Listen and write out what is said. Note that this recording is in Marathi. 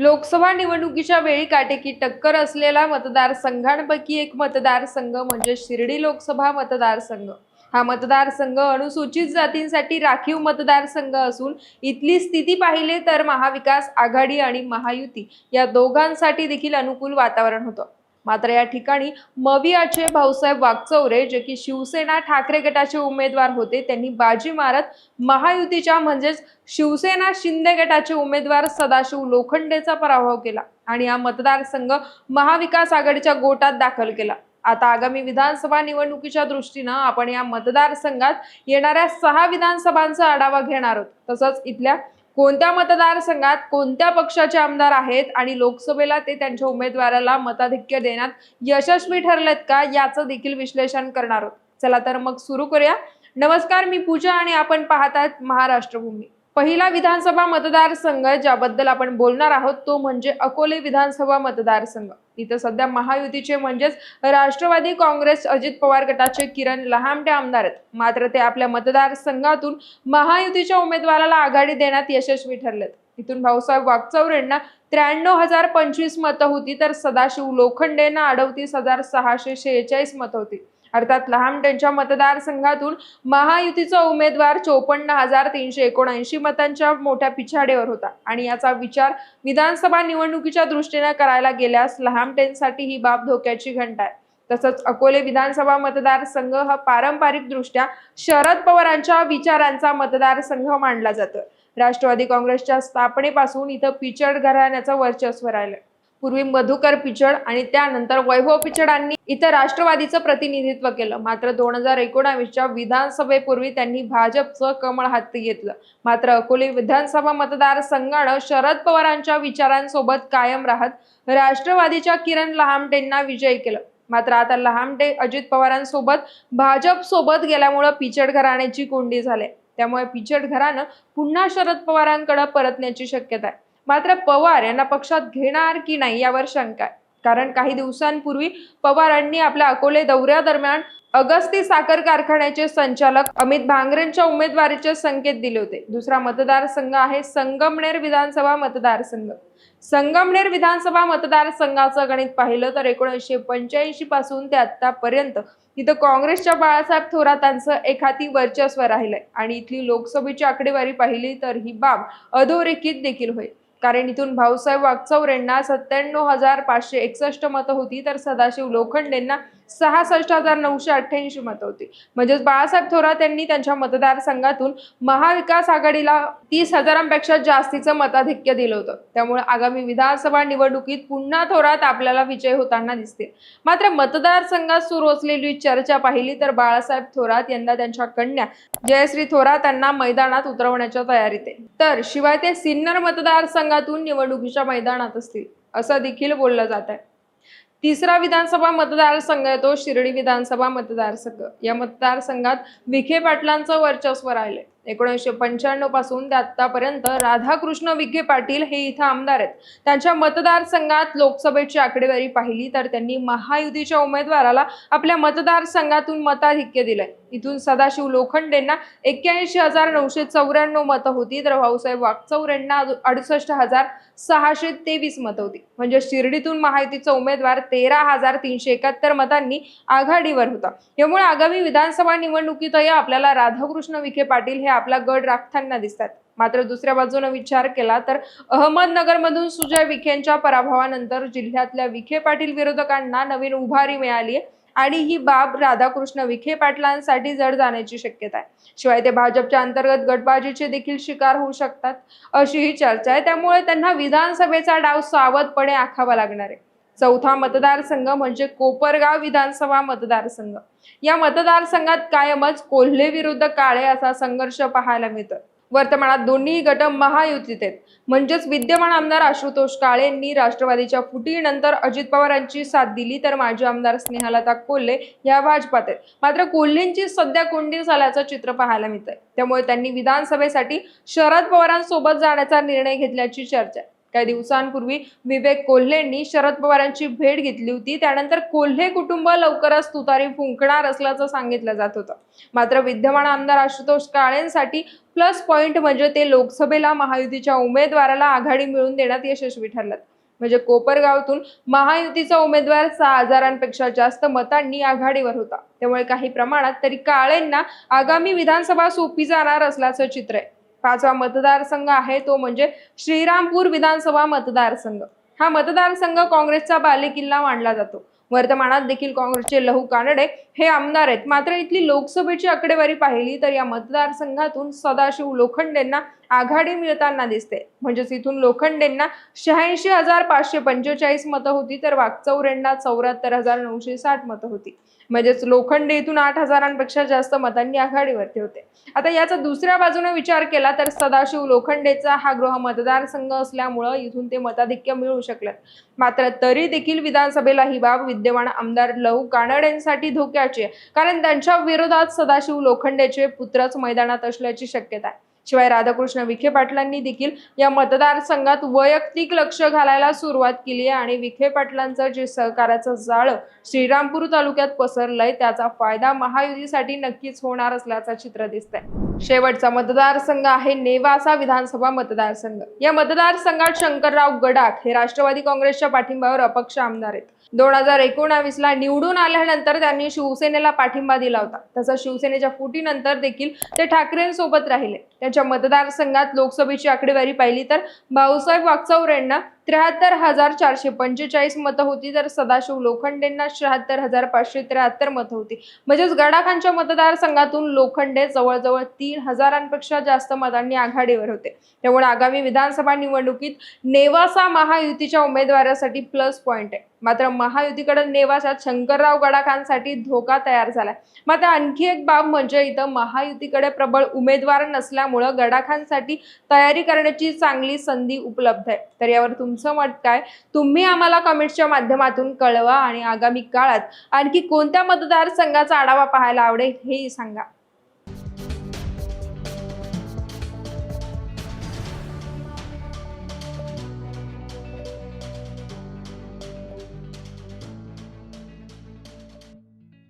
लोकसभा निवडणुकीच्या वेळी काटेकी टक्कर असलेला मतदारसंघांपैकी एक मतदारसंघ म्हणजे शिर्डी लोकसभा मतदारसंघ. हा मतदारसंघ अनुसूचित जातींसाठी राखीव मतदारसंघ असून इथली स्थिती पाहिले तर महाविकास आघाडी आणि महायुती या दोघांसाठी देखील अनुकूल वातावरण होतं. मात्र या ठिकाणी मवियाचे भाऊसाहेब वागचौरे जे की शिवसेना ठाकरे गटाचे उमेदवार होते त्यांनी बाजी मारत महायुतीच्या म्हणजेच शिवसेना शिंदे गटाचे उमेदवार सदाशिव लोखंडेचा पराभव केला आणि हा मतदारसंघ महाविकास आघाडीच्या गोटात दाखल केला. आता आगामी विधानसभा निवडणुकीच्या दृष्टीनं आपण या मतदारसंघात येणाऱ्या सहा विधानसभांचा आढावा घेणार आहोत. तसंच इथल्या कोणत्या मतदारसंघात कोणत्या पक्षाचे आमदार आहेत आणि लोकसभेला ते त्यांच्या उमेदवाराला मताधिक्य देण्यात यशस्वी ठरलेत का याचं देखील विश्लेषण करणार आहोत. चला तर मग सुरू करूया. नमस्कार मी पूजा आणि आपण पाहतात महाराष्ट्रभूमी. पहिला विधानसभा मतदारसंघ ज्याबद्दल आपण बोलणार आहोत तो म्हणजे अकोले विधानसभा मतदारसंघ. इथं सध्या महायुतीचे म्हणजेच राष्ट्रवादी काँग्रेस अजित पवार गटाचे किरण लहामटे आमदार आहेत. मात्र ते आपल्या मतदारसंघातून महायुतीच्या उमेदवाराला आघाडी देण्यात यशस्वी ठरलेत. इथून भाऊसाहेब वागचौरेंना त्र्याण्णव हजार पंचवीस मतं होती तर सदाशिव लोखंडेंना अडवतीस हजार सहाशे शेहेचाळीस मतं होती. अर्थात लहामटेंच्या मतदारसंघातून महायुतीचा उमेदवार चोपन्न हजार तीनशे एकोणऐंशी मतांच्या मोठ्या पिछाडीवर होता. आणि याचा विचार विधानसभा निवडणुकीच्या दृष्टीने करायला गेल्यास लहामटेंसाठी ही बाब धोक्याची घंटा आहे. तसंच अकोले विधानसभा मतदारसंघ हा पारंपरिक दृष्ट्या शरद पवारांच्या विचारांचा मतदारसंघ मानला जातो. राष्ट्रवादी काँग्रेसच्या स्थापनेपासून इथं पिचड घराण्याचं वर्चस्व राहिलं पूर्वी मधुकर पिचड आणि त्यानंतर वैभव पिचडांनी इथं राष्ट्रवादीचं प्रतिनिधित्व केलं. मात्र दोन हजार एकोणावीसच्या विधानसभेपूर्वी त्यांनी भाजपचं कमळ हाती घेतलं. मात्र अकोले विधानसभा मतदारसंघानं शरद पवारांच्या विचारांसोबत कायम राहत राष्ट्रवादीच्या किरण लहामटेंना विजयी केलं. मात्र आता लहामटे अजित पवारांसोबत भाजप सोबत गेल्यामुळं पिचड घराण्याची कोंडी झाली. त्यामुळे पिचड घरानं पुन्हा शरद पवारांकडे परतण्याची शक्यता आहे. मात्र पवार यांना पक्षात घेणार की नाही यावर शंका आहे. कारण काही दिवसांपूर्वी पवारांनी आपल्या अकोले दौऱ्यादरम्यान अगस्ती साखर कारखान्याचे संचालक अमित भांगरेंच्या उमेदवारीचे संकेत दिले होते. दुसरा मतदारसंघ आहे संगमनेर विधानसभा मतदारसंघ. संगमनेर विधानसभा मतदारसंघाचं गणित पाहिलं तर एकोणीसशे पंच्याऐंशी पासून ते आतापर्यंत इथं काँग्रेसच्या बाळासाहेब थोरातांचं एखादी वर्चस्व राहिलंय. आणि इथली लोकसभेची आकडेवारी पाहिली तर ही बाब अधोरेखित देखील होईल. कारण इथून भाऊसाहेब वागचौरेंना सत्त्याण्णव हजार पाचशे एकसष्ट मतं होती. तर सदाशिव लोखंडेंना सहासष्ट हजार नऊशे अठ्ठ्याऐंशी मतं होती. म्हणजेच बाळासाहेब थोरात यांनी त्यांच्या मतदारसंघातून महाविकास आघाडीला तीस हजारांपेक्षा जास्तीचं मताधिक्य दिलं होतं. त्यामुळे आगामी विधानसभा निवडणुकीत पुन्हा थोरात आपल्याला विजय होताना दिसतील. मात्र मतदारसंघात सुरू असलेली चर्चा पाहिली तर बाळासाहेब थोरात यंदा त्यांच्या कन्या जयश्री थोरात यांना मैदानात उतरवण्याच्या तयारीत आहे. तर शिवाय ते सिन्नर मतदारसंघातून निवडणुकीच्या मैदानात असतील असं देखील बोललं जात आहे. तिसरा विधानसभा मतदारसंघ आहे तो शिर्डी विधानसभा मतदारसंघ. या मतदारसंघात विखे पाटलांचं वर्चस्व राहिले एकोणीसशे पंच्याण्णवपासून ते आतापर्यंत राधाकृष्ण विखे पाटील हे इथं आमदार आहेत. त्यांच्या मतदारसंघात लोकसभेची आकडेवारी पाहिली तर त्यांनी महायुतीच्या उमेदवाराला आपल्या मतदारसंघातून मताधिक्य दिलंय. इथून सदाशिव लोखंडेंना एक्क्याऐंशी हजार नऊशे चौऱ्याण्णव मतं होती तर भाऊसाहेब वागचौरेंना अडुसष्ट हजार सहाशे तेवीस मतं होती. म्हणजे शिर्डीतून महायुतीचा उमेदवार तेरा हजार तीनशे एकाहत्तर मतांनी आघाडीवर होता. यामुळे आगामी विधानसभा निवडणुकीतही आपल्याला राधाकृष्ण विखे पाटील हे आपला गड राखताना दिसतात. मात्र दुसऱ्या बाजूने विचार केला तर अहमदनगरमधून सुजय विखेंच्या पराभवानंतर जिल्ह्यातल्या विखे पाटील विरोधकांना नवीन उभारी मिळाली आहे आणि ही बाब राधाकृष्ण विखे पाटलांसाठी जड जाण्याची शक्यता आहे. शिवाय ते भाजपच्या अंतर्गत गटबाजीचे देखील शिकार होऊ शकतात अशी ही चर्चा आहे. त्यामुळे त्यांना विधानसभेचा डाव सावधपणे आखावा लागणार आहे. चौथा मतदारसंघ म्हणजे कोपरगाव विधानसभा मतदारसंघ. या मतदारसंघात कायमच कोल्हे विरुद्ध काळे असा संघर्ष पाहायला मिळतो. वर्तमानात दोन्ही गट महायुतीत आहेत. म्हणजेच विद्यमान आमदार आशुतोष काळे यांनी राष्ट्रवादीच्या फुटीनंतर अजित पवारांची साथ दिली तर माजी आमदार स्नेहलता कोल्हे या भाजपात आहेत. मात्र कोल्हेंची सध्या कोंडी झाल्याचं चित्र पाहायला मिळतंय. त्यामुळे त्यांनी विधानसभेसाठी शरद पवारांसोबत जाण्याचा निर्णय घेतल्याची चर्चा आहे. काही दिवसांपूर्वी विवेक कोल्हेंनी शरद पवारांची भेट घेतली होती. त्यानंतर कोल्हे कुटुंब लवकरच तुतारी फुंकणार असल्याचं सांगितलं जात होतं. मात्र विद्यमान आमदार आशुतोष काळेंसाठी प्लस पॉइंट म्हणजे ते लोकसभेला महायुतीच्या उमेदवाराला आघाडी मिळवून देण्यात यशस्वी ठरलं म्हणजे कोपरगावतून महायुतीचा उमेदवार सहा हजारांपेक्षा जास्त मतांनी आघाडीवर होता. त्यामुळे काही प्रमाणात तरी काळेंना आगामी विधानसभा सोपी जाणार असल्याचं चित्र आहे. पाचवा मतदारसंघ आहे तो म्हणजे श्रीरामपूर विधानसभा मतदारसंघ. हा मतदारसंघ काँग्रेसचा बालेकिल्ला मानला जातो. वर्तमानात देखील काँग्रेसचे लहू कानडे हे आमदार आहेत. मात्र इथली लोकसभेची आकडेवारी पाहिली तर या मतदारसंघातून सदाशिव लोखंडेंना आघाडी मिळताना दिसते. म्हणजेच इथून लोखंडेंना शहाऐंशी हजार पाचशे पंचेचाळीस मतं होती तर वागचौऱ्यांना चौऱ्याहत्तर हजार नऊशे साठ मतं होती. म्हणजेच लोखंडे इथून आठ हजारांपेक्षा जास्त मतांनी आघाडीवरती होते. आता याचा दुसऱ्या बाजूने विचार केला तर सदाशिव लोखंडेचा हा गृह मतदारसंघ असल्यामुळं इथून ते मताधिक्य मिळू शकलं. मात्र तरी देखील विधानसभेला ही बाब विद्यमान आमदार लहू कानडेंसाठी धोक्याची आहे. कारण त्यांच्या विरोधात सदाशिव लोखंडेचे पुत्रच मैदानात असल्याची शक्यता आहे. शिवाय राधाकृष्ण विखे पाटलांनी देखील या मतदारसंघात वैयक्तिक लक्ष घालायला सुरुवात केली आहे आणि विखे पाटलांचं जे सहकाराचं जाळं श्रीरामपूर तालुक्यात पसरलंय त्याचा फायदा महायुतीसाठी नक्कीच होणार असल्याचं चित्र दिसतंय. शेवटचा मतदारसंघ आहे नेवासा विधानसभा मतदारसंघ. या मतदारसंघात शंकरराव गडाख हे राष्ट्रवादी काँग्रेसच्या पाठिंब्यावर अपक्ष आमदार आहेत. दोन हजार एकोणावीसला निवडून आल्यानंतर त्यांनी शिवसेनेला पाठिंबा दिला होता. तसा शिवसेनेच्या फुटीनंतर देखील ते ठाकरेंसोबत राहिले. त्यांच्या मतदारसंघात लोकसभेची आकडेवारी पाहिली तर भाऊसाहेब वागचौरेंना त्र्याहत्तर हजार चारशे पंचेचाळीस मतं होती तर सदाशिव लोखंडेंना शहात्तर हजार पाचशे त्र्याहत्तर मतं होती. म्हणजेच गडाखांच्या मतदारसंघातून लोखंडे जवळजवळ तीन हजारांपेक्षा जास्त मतांनी आघाडीवर होते. त्यामुळे आगामी विधानसभा निवडणुकीत नेवासा महायुतीच्या उमेदवारासाठी प्लस पॉईंट आहे. मात्र महायुतीकडे नेवासात शंकरराव गडाखांसाठी धोका तयार झालाय. मात्र आणखी एक बाब म्हणजे इथं महायुतीकडे प्रबळ उमेदवार नसल्यामुळं गडाखांसाठी तयारी करण्याची चांगली संधी उपलब्ध आहे. तर यावर तुमचं मत काय? तुम्ही आम्हाला कमेंट्सच्या माध्यमातून कळवा आणि आगामी काळात आणखी कोणत्या मतदारसंघाचा आढावा पाहायला आवडेल हेही सांगा.